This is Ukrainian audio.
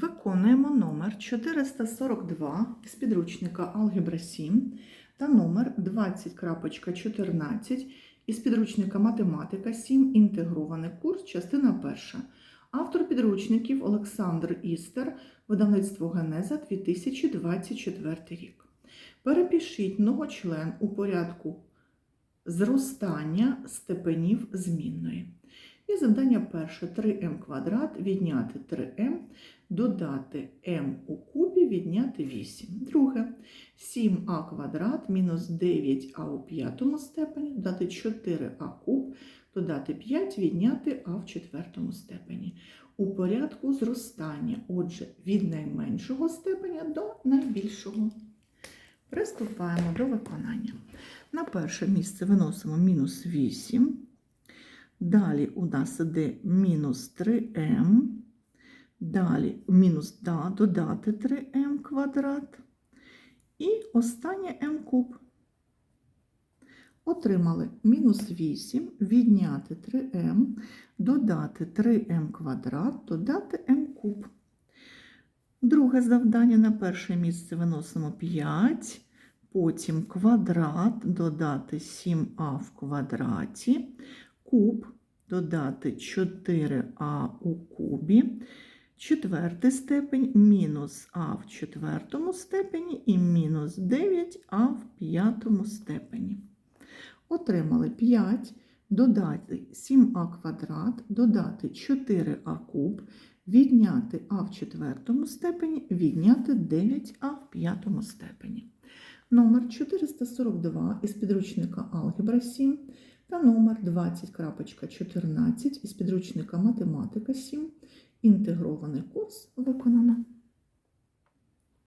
Виконуємо номер 442 з підручника Алгебра 7 та номер 20.14 із підручника Математика 7. Інтегрований курс, частина 1. Автор підручників Олександр Істер, видавництво Генеза 2024 рік. Перепишіть многочлен у порядку зростання степенів змінної. І завдання перше 3m квадрат відняти 3m, додати m у кубі, відняти 8. Друге 7а квадрат мінус 9а у п'ятому степені, додати 4а куб, додати 5, відняти а в четвертому степені. У порядку зростання, отже, від найменшого степеня до найбільшого. Приступаємо до виконання. На перше місце виносимо мінус 8. Далі у нас іде мінус 3m. Далі мінус да, додати 3m квадрат. І останнє m куб. Отримали мінус 8, відняти 3m, додати 3m квадрат, додати m куб. Друге завдання на перше місце виносимо 5, потім квадрат, додати 7а в квадраті, куб, додати 4а у кубі, четвертий степень мінус а в четвертому степені і мінус 9а в п'ятому степені. Отримали 5, додати 7а квадрат, додати 4а куб, відняти а в четвертому степені, відняти 9а в п'ятому степені. Номер 442 із підручника Алгебра 7 та номер 20.14 із підручника Математика 7. Інтегрований курс виконано.